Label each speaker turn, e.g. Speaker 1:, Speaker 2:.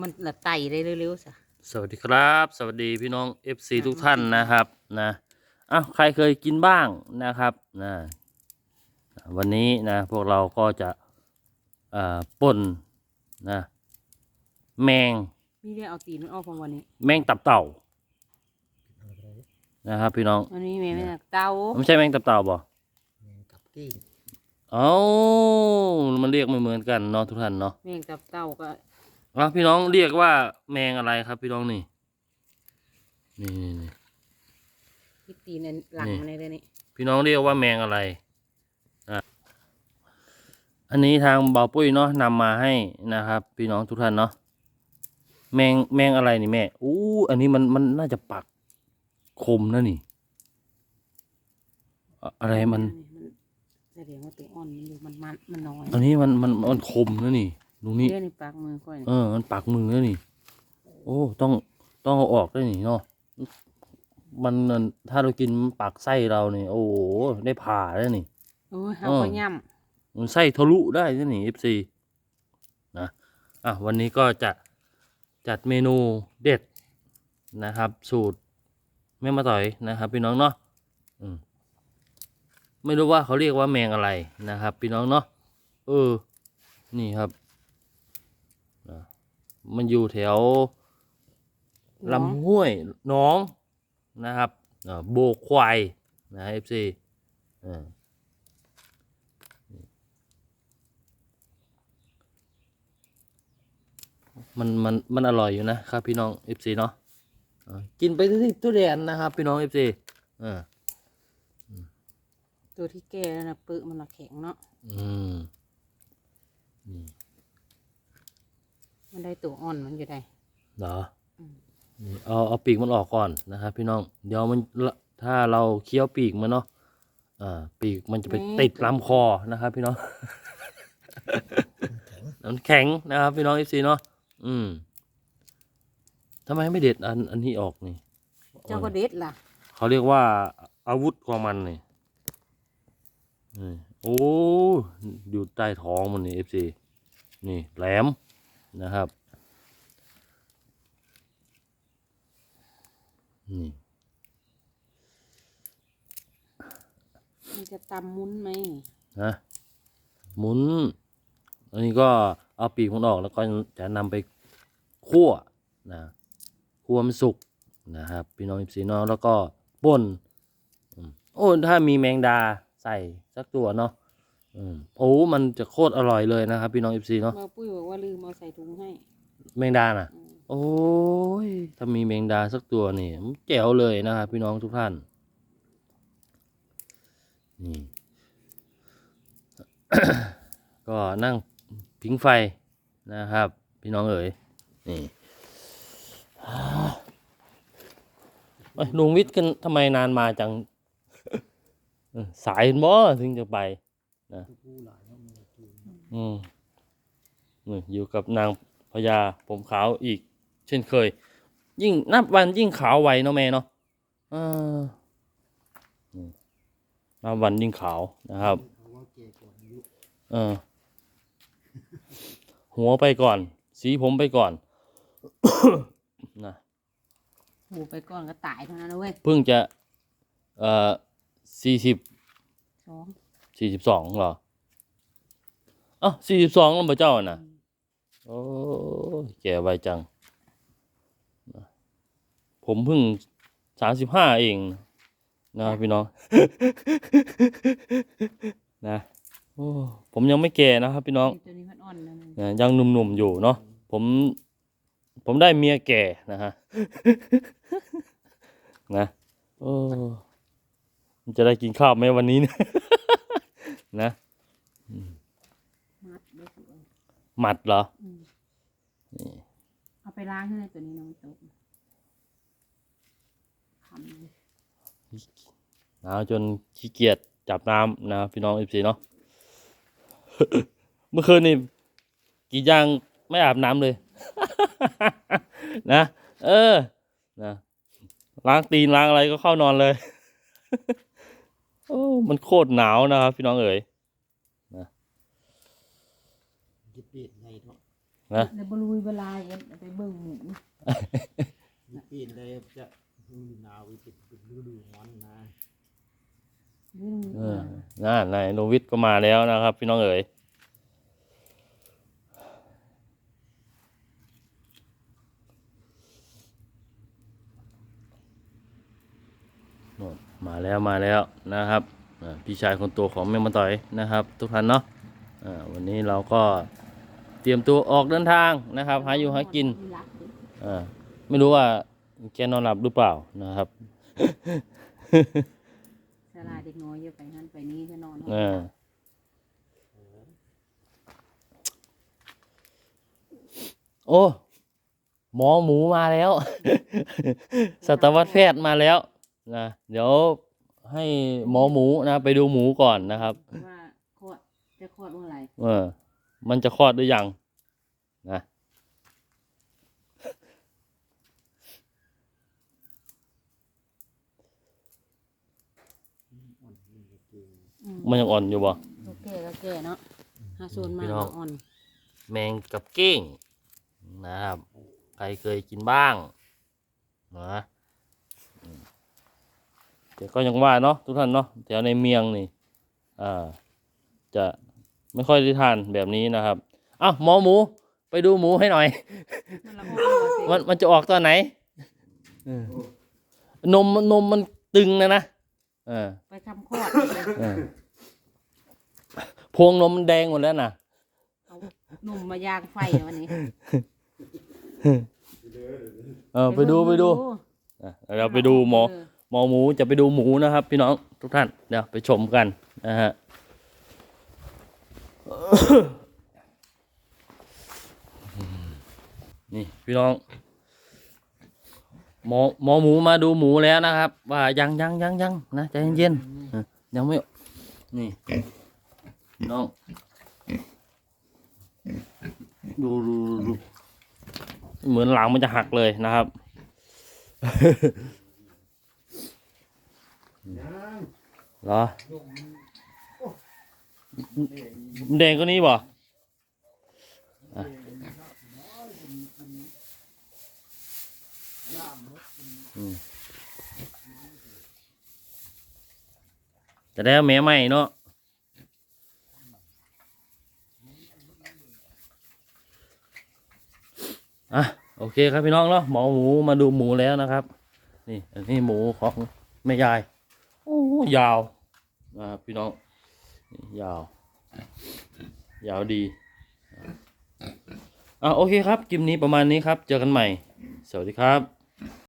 Speaker 1: มันละไต่ได้เร็วๆซะ
Speaker 2: สวัสดีครับ สวัสดีพี่น้อง FC ทุกท่านนะครับนะอ้าวใครเคยกินบ้างนะครับนะวันนี้นะพวกเราก็จะเอ่อป่นนะแมง
Speaker 1: มีเรื่องเอาตีนมันออกของวันนี้
Speaker 2: แมงตับเต่านะครับพี่น้อง
Speaker 1: อันนี้แม่ไม่นักเต้า
Speaker 2: ไม่ใช่แมงตับเต่าบ่
Speaker 3: แมงกับกิ้ง
Speaker 2: เอ้ามันเรียกไม่เหมือนกันเนาะทุกท่านเนาะ
Speaker 1: แม่งตับเต้าก็
Speaker 2: อะพี่น้องเรียกว่าแมงอะไรครับ พี่น้องนี่นี่นี่นี่
Speaker 1: ที่ตีนอันหลัง
Speaker 2: นี่
Speaker 1: มันเลยนี่
Speaker 2: พี่น้องเรียกว่าแมงอะไรอะอันนี้ทางเบาปุ้ยเนาะนำมาให้นะครับ พี่น้องทุกท่านเนาะแมงแมงอะไรนี่แม่อู้อันนี้มันมันน่าจะปักคมนะนี่ อะอะไรมัน
Speaker 1: มันแสดงว่าตัวอ่อนมันอยู่มันมันมันน้อย
Speaker 2: อันนี้มันมันมันคมนะนี่ ดูนี่
Speaker 1: เรื่องในปากมือค่อย
Speaker 2: เออ มันปักมือนะนี่ โอ้ ต้อง ต้องเอาออกด้วยนี่เนาะ มันมันถ้าเรากินปักไส้เราเนี่ยโอ้โห ได้ผ่าแล้วนี่
Speaker 1: โอ้ยเอา
Speaker 2: เออ
Speaker 1: ไปย่
Speaker 2: มันไส้ทะลุได้นะนี่ FC นะ อะ วันนี้ก็จะจัดเมนูเด็ดนะครับ สูตรแม่มาต่อยนะครับ พี่น้องเนาะอืมไม่รู้ว่าเขาเรียกว่าแมงอะไรนะครับ พี่น้องเนาะ เออ นี่ครับนะ มันอยู่แถวำลำห้วยหน้องนะครับอ่าโบกควายนะ FC อ่ามันมันมันอร่อยอยู่นะครับ พี่น้อง FC เนาะอ่ากินไปที่ตู้แดนนะครับ พี่น้อง FC อ่า
Speaker 1: ตัวที่แก่แล้วนะปึมันละแข็งเนาะ
Speaker 2: อืมนี่
Speaker 1: มันได้ตัวอ่อนมันอยู่ได้
Speaker 2: เหรอ
Speaker 1: อืม
Speaker 2: นี่เอาเอาปีกมันออกก่อนนะครับพี่น้อง เดี๋ยวมันละถ้าเราเคี้ยวปีกมันเนาะอ่าปีกมันจะไปติดลำคอนะครับ พี่น้องมันแข็งนะครับ พี่น้อง FC เนาะอืมทำไมไม่เด็ดอันอันนี้ออกนี่
Speaker 1: เจ้าก็เด็ดล่ะ
Speaker 2: เขาเรียกว่าอาวุธของมันนี่นี่โอ้อยู่ใต้ท้องมันนี่เอฟซีนี่แหลม นะครับ นี่
Speaker 1: มันจะตำมุ้นไหม
Speaker 2: นะหมุน อันนี้ก็เอาปีกมันออกแล้วก็จะนำไปคั่วนะคั่วมันสุกนะครับพี่น้องเอฟซีเนาะแล้วก็ป่นอืมโอ้ถ้ามีแมงดาใส่สักตัวเนาะ อืมโอ้มันจะโคตรอร่อยเลยนะครับ พี่น้องเอฟซีเนาะ
Speaker 1: มาปุ้ยบอกว่าลืมเอาใส่ถุงให้
Speaker 2: แมงดาน่ะ
Speaker 1: อืม
Speaker 2: โอ้ยถ้ามีแมงดาสักตัวนี่มันแจ๋วเลยนะครับพี่น้องทุกท่านนี่ ก็นั่งพิงไฟนะครับ พี่น้องเอ๋ยนี่เอ้ยลุงวิทย์กันทำไมนานมาจังเออสายบ่ถึงจะไป
Speaker 3: ผู้หลายเขามีจูน
Speaker 2: อืมนี่อยู่กับนางพญาผมขาวอีก เช่นเคย ยิ่งนับวันยิ่งขาวไวเนาะแม่เนาะเอออืมนับวันยิ่งขาวนะครับ
Speaker 3: เขาว่าเกก่อนอายุ
Speaker 2: เออหัวไปก่อน สีผมไปก่อนนะ
Speaker 1: หูไปก่อนก็ตายเท่านั้นนะเว้ย
Speaker 2: เพิ่งจะ เอ่อสี่สิบ
Speaker 1: สอง
Speaker 2: สี่สิบสองเหรออ๋อสี่สิบสองแล้วบ่เจ้าน่ะ โอ้ยแก่ไวจังนะผมเพิ่งสามสิบห้าเองนะครับพี่น้อง นะโอ้ผมยังไม่แก่นะครับพี่น้อง
Speaker 1: ตัวนี้มันอ่อนแล้วนะ
Speaker 2: นะยังหนุ่มๆอยู่เนาะผม ผมได้เมียแก่นะฮะนะโอ้มันจะได้กินข้าวไหมวันนี้เนะ นะ
Speaker 1: มัดเด็กอยู่
Speaker 2: หมัดเหรอ
Speaker 1: อืม
Speaker 2: นี่
Speaker 1: เอาไปล้างให้ตัวนี้น้องตกทำเลย
Speaker 2: หนาวจนขี้เกียจจับน้ำนะพี่น้องเอฟซีเนาะ เมื่อคืนนี่กี่ย่างไม่อาบน้ำเลย นะ เออ นะ ล้างตีนล้างอะไรก็เข้านอนเลยโอ้ มันโคตรหนาวนะครับ พี่น้องเอ๋ย
Speaker 3: ยิบเบียดไงเนาะ
Speaker 2: นะ
Speaker 1: แล้วบลุยบลายกันไปเบิ่งหมู
Speaker 3: มีปีนเลยจะฤดูหนาวอีกเป็นฤดูร้อนนะ
Speaker 1: วิ่ง
Speaker 2: เออน่านายโนวิทย์ก็มาแล้วนะครับ พี่น้องเอ๋ยโน่น มาแล้วมาแล้วนะครับอ่าพี่ชายคนโตของแม่มาต่อยนะครับ ทุกท่านเนาะอ่าวันนี้เราก็เตรียมตัวออกเดินทางนะครับ หาอยู่หากิน
Speaker 1: รักดิ
Speaker 2: อ่าไม่รู้ว่าแกนอนหลับหรือเปล่านะครับ
Speaker 1: สลาเด็กน้อยเยอะไปนั่นไปนี่ก็นอน
Speaker 2: เออโอ้หมอหมูมาแล้วสัตวแพทย์มาแล้ว นะเดี๋ยวให้หมอหมูนะไปดูหมูก่อนนะครับ
Speaker 1: ว่าคลอดจะคลอดเมื่อไหร่
Speaker 2: เออ มันจะคลอดหรือยังนะ
Speaker 3: อ่อนนี่ก็คือ
Speaker 1: อืม
Speaker 2: มันยังอ่อนอยู่บ่
Speaker 1: โอเคก็แก่เนาะหาโซนมา
Speaker 2: พี่น้อง
Speaker 1: อ่อน
Speaker 2: แมงกับเก้งนะครับ ใครเคยกินบ้างนะอืม แต่ก็ยังว่าเนาะทุกท่านเนาะแถวในเมียงนี่อ่าจะไม่ค่อยได้ทานแบบนี้นะครับอ้าวหมอหมู ไปดูหมูให้หน่อย
Speaker 1: มันละอ่อน
Speaker 2: มันมันจะออกตอนไหนเออนมนมมันตึงนะนะเออ
Speaker 1: ไปทำคลอด
Speaker 2: เออพวงนมมันแดงหมดแล้วนะ
Speaker 1: เอาหนุ่มมายางไฟวันนี้
Speaker 2: เออไปดูไปดูอะเราไปดูหมอห มอหมูจะไปดูหมูนะครับพี่น้องทุกท่านเดี๋ยวไปชมกันนะฮะนี่พี่น้องหมอหมอหมูมาดูหมูแล้วนะครับ ว่ายังยังยังยังนะใจเย็นๆยังไม่นี่พี่น้องดูดูดูเหมือนหลังมันจะหักเลยนะครับ
Speaker 3: ยัง
Speaker 2: เหรอ
Speaker 3: ยกมัน
Speaker 2: มันแดงก็นี้บ่จะได้เอาแม่ใหม่เนาะอะโอเคครับพี่น้องเนาะหมอหมูมาดูหมูแล้วนะครับ นี่อันนี้หมูของแม่ยาย ยาวนะครับพี่น้อง ยาว ยาวดีอะโอเคครับคลิปนี้ประมาณนี้ครับ เจอกันใหม่ สวัสดีครับ